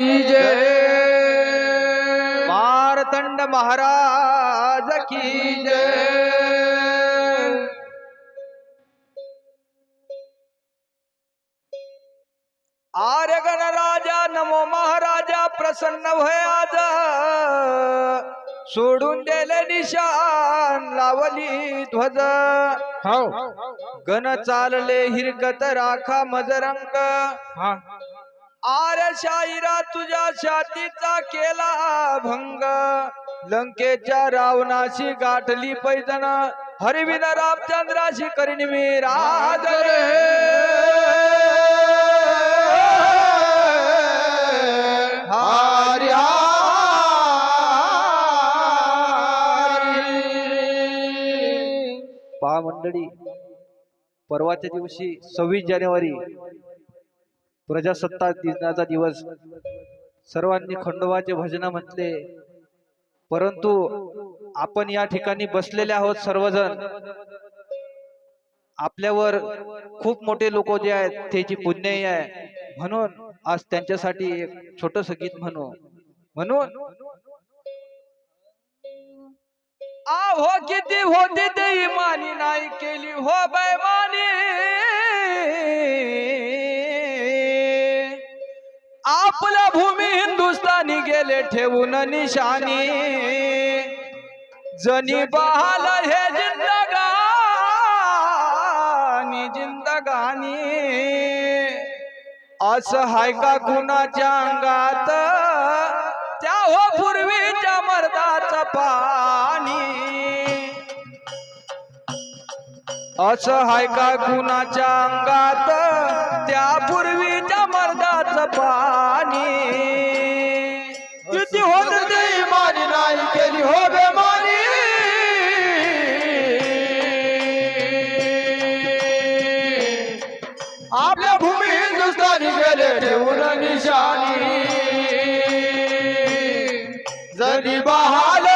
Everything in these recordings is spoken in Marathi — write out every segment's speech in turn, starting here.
जय मारतंड महाराज की जय। आर्य गणराजा नमो महाराजा प्रसन्न भय आज। सोडून दिले निशान लावली ध्वज। हो. गण चालले हिरकत राखा मजरंग। आर्य शाहिरा तुझ्या छातीचा केला भंग. लंकेच्या रावणाशी गाठली पैजण. हरिविन रामचंद्राशी करीन मी राज पहा मंडळी परवाच्या दिवशी सव्वीस जानेवारी प्रजासत्ताक दिनाचा दिवस. सर्वांनी खंडोबाचे भजन म्हटले. परंतु आपण या ठिकाणी बसलेले आहोत सर्वजण. आपल्यावर खूप मोठे लोक जे आहेत त्याची पुण्यही आहे. म्हणून आज त्यांच्यासाठी एक छोटस गीत म्हणू. म्हणून आहो किती होती ते इमानी नाही केली हो बैमानी. आपला भूमी हिंदुस्थानी गेले ठेवून निशानी जनी बहाल हे जिंदगानी जिंदगानी. असं हाय का कुणाच्या अंगात? त्या हो पूर्वीच्या मर्दाचा पाणी. असं हाय का कुणाच्या अंगात? पाणी. किती होत ते मानी नाही केली हो बेमानी. आपल्या भूमी हिंदुस्थानी गेले ठेवून निशानी जरी बहाल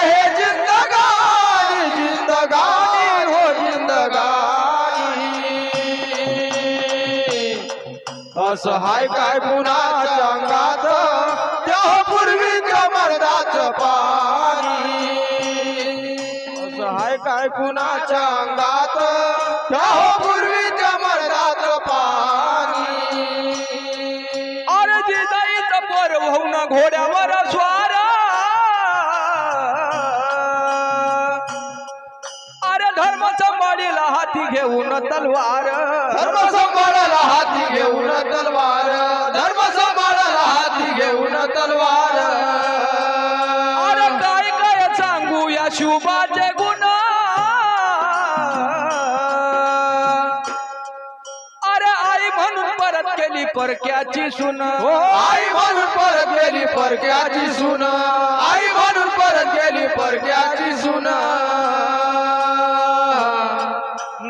असं हाय काय कुणाच्या अंगात? त्या पूर्वीच्या मर्दाचं पाणी. असं हाय काय कुणाच्या अंगात? त्या पूर्वीच्या मर्दाचं पाणी. अरे जिजाईचं पोर होऊन घोड्यावर स्वार. अरे धर्म संभाळीला हाती घेऊन तलवार. धर्म तलवार धर्म सांभाळायला हाती घेऊन तलवार. अरे काय काय सांगू या शिवबाचे गुण? अरे आई म्हणून परत केली परक्याची सुन. हो आई म्हणून परत गेली परक्याची सुन. आई म्हणून परत गेली परक्याची सुन.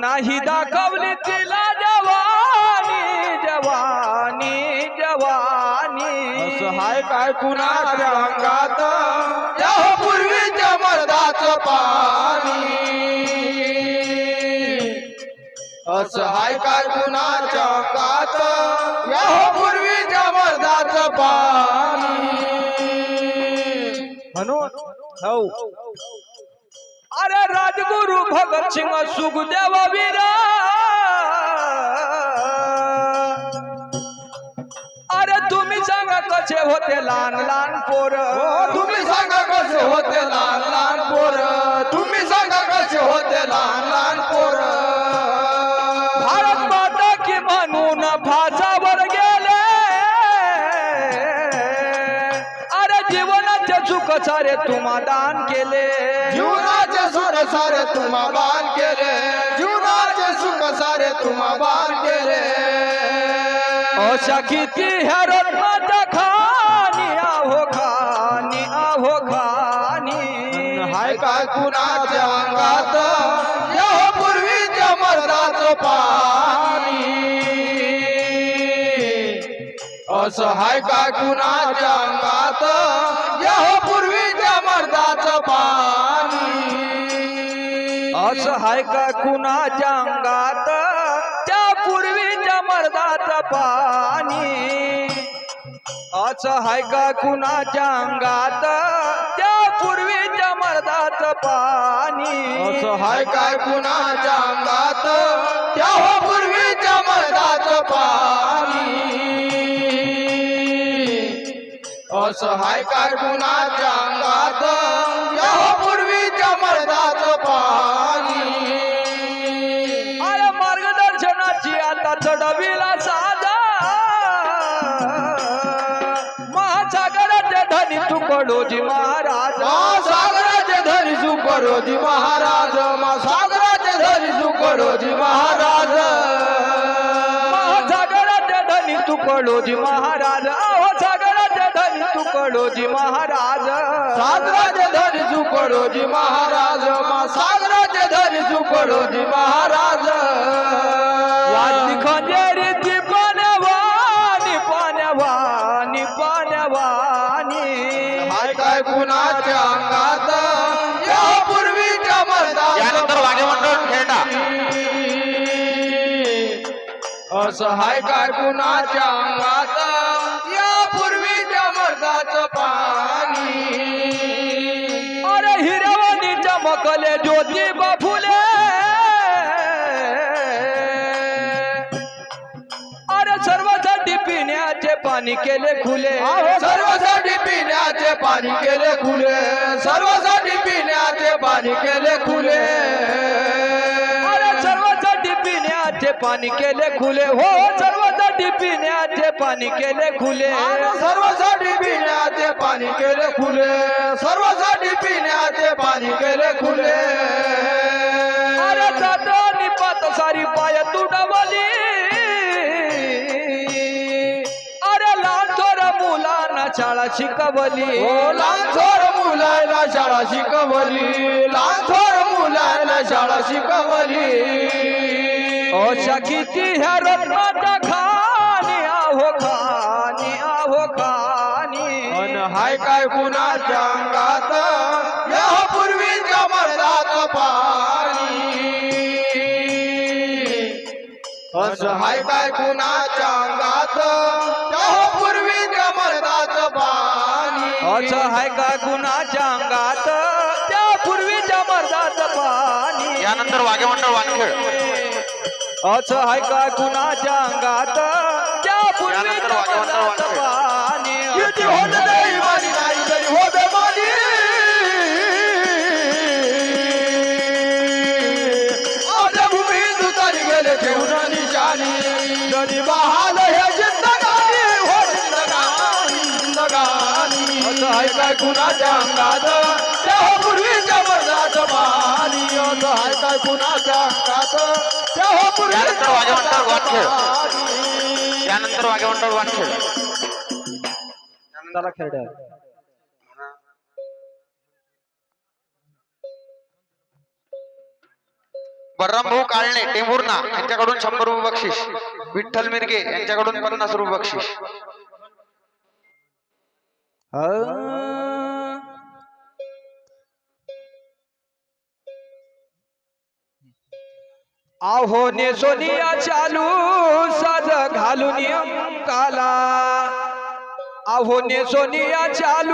नाही दाखवली असं हाय काय कुणाच्या काच या पूर्वी जबरदाच पाणी. म्हणून हो अरे राजगुरु भगत सिंग सुखदेव वीरा. अरे तुम्ही सांगा कसे होते लहान लहान पोर? हो, तुम्ही सांगा कसे होते लहान लहान पोर? तुम्ही सांगा कसे होते लहान जीवनाचे सुख सारे तुम्हा दान केले जीवनाचे सुर सारे तुम्हा बाण केले जीवनाचे सुख सारे तुम्हा बाण केले अशा किती ह्या रत्नाच्या खानी आहो खानी। आहो खानी हाय काय कुणाच्या अंगात या पूर्वीच्या मर्दाचं पाणी असं हाय काय कुणाच्या अंगात? या पूर्वीच्या मर्दाचं पाणी. असं हाय का कुणाच्या अंगात? त्या पूर्वीच्या मर्दाचं पाणी. असं हाय का कुणाच्या अंगात? त्या पूर्वीच्या मर्दाचं पाणी. असं हाय काय कुणाच्या अंगात? त्या हो पूर्वीच्या मर्दाचं पाणी. असं हाय काय कुणाच्या अंगात? हो पूर्वीच्या मर्दाचं पाणी. अरे मार्गदर्शनाची आता चढविला साधा. महासागराचे धनी तुकडोजी महाराज. मा सागराचे धरी सुकरोजी महाराज. मा सागराचे धरी सुकरोजी महाराज. महासागराचे धनी तुकडोजी महाराज. धनी तुकडोजी महाराज. सागराचे धरी सुकरोजी महाराज. मा सागराचे धरी सुकरोजी महाराज. वाजली खंजेरीची पाण्यावानी पाण्यावानी पाण्यावानी हाय काय कुणाच्या अंगात? या पूर्वीच्या यानंतर वाद्यमंडळ खेळणा असं हाय काय कुणाच्या अंगात? मर्दाचं पाणी. अरे हिरवणी चमकले ज्योती बाफुले. अरे सर्वांसाठी पिण्याचे पाणी केले खुले. सर्वासाठी पिण्याचे पाणी केले खुले. सर्वासाठी पिण्याचे पाणी केले खुले. पाणी केले खुले. हो सर्वांसाठी पिण्याचे पाणी केले खुले. सर्वासाठी पिण्याचे पाणी केले खुले. सर्वासाठी पिण्याचे पाणी केले खुले. अरे जातानी पात सारी पाय तुडवली अरे लहान थोर मुलांना शाळा शिकवली. हो लहान थोर मुलाला शाळा शिकवली. लहान थोर मुलाला शाळा शिकवली. किती ह्या रत्नाच्या खाणी आहो खाणी आहो खाणी. अन हाय काय कुणाच्या अंगात? या पूर्वीच्या मर्दात पाणी. असं हाय काय कुणाच्या अंगात? त्या पूर्वीच्या मर्दात पाणी. असं हाय का कुणाच्या अंगात? त्या पूर्वीच्या मर्दाचं पाणी. यानंतर वाद्यमंडळ वानखेड. असं हाय का कुणाच्या अंगात? त्या वानखेड. किती पाणी होत नाही मानी नाही तरी हो बेमानी आपल्या भूमी तुतारी गेले ठेवून निशाणी जरी बहाल हे जिंदगानी हो जिंदगानी जिंदगानी. असं आहे काय कुणाच्या अंगात? त्या पूर्वीच्या मर्दाचं पाणी असं आहे काय कुणाच्या अंगात? त्या हो यानंतर वाजवंतर वानखेड. पाणी. यानंतर वाद्यमंडळ वानखेड चला खेळ बर्रामभाऊ काळणे टेंभुर्णा यांच्याकडून शंभर रुपये बक्षीस विठ्ठल मिरगे यांच्याकडून पन्नास रुपये बक्षीस आहो ने सोनिया चालू साज घालून काला आहो ने सोनिया चालू